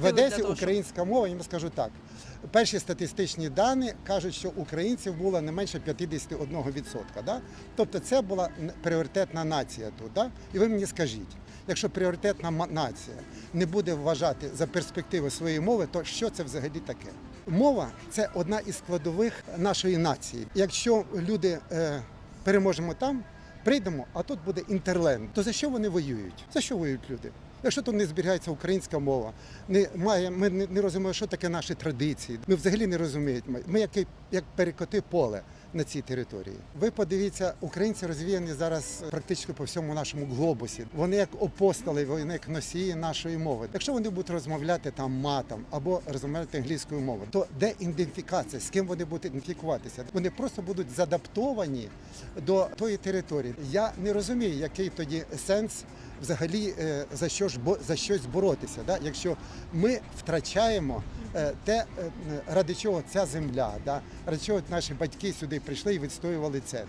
В Одесі українська мова, я вам скажу так. Перші статистичні дані кажуть, що українців було не менше 51%. Да? Тобто це була пріоритетна нація тут. Да? І ви мені скажіть, якщо пріоритетна нація не буде вважати за перспективи своєї мови, то що це взагалі таке? Мова це одна із складових нашої нації. Якщо люди е, переможемо там, прийдемо, а тут буде інтерленд, то за що вони воюють? За що воюють люди? Якщо тут не зберігається українська мова, не має, ми не, розуміємо, що таке наші традиції. Ми взагалі не розуміємо. Ми як, як перекоти поле на цій території. Ви подивіться, українці розвіяні зараз практично по всьому нашому глобусі. Вони як апостоли, вони як носії нашої мови. Якщо вони будуть розмовляти там матом або розмовляти англійською мовою, то де ідентифікація? З ким вони будуть ідентифікуватися? Вони просто будуть задаптовані до тої території. Я не розумію, який тоді сенс взагалі е, за що ж бо- за щось боротися, да? якщо ми втрачаємо е, те, е, ради чого ця земля, да? ради чого наші батьки сюди прийшли і відстоювали це.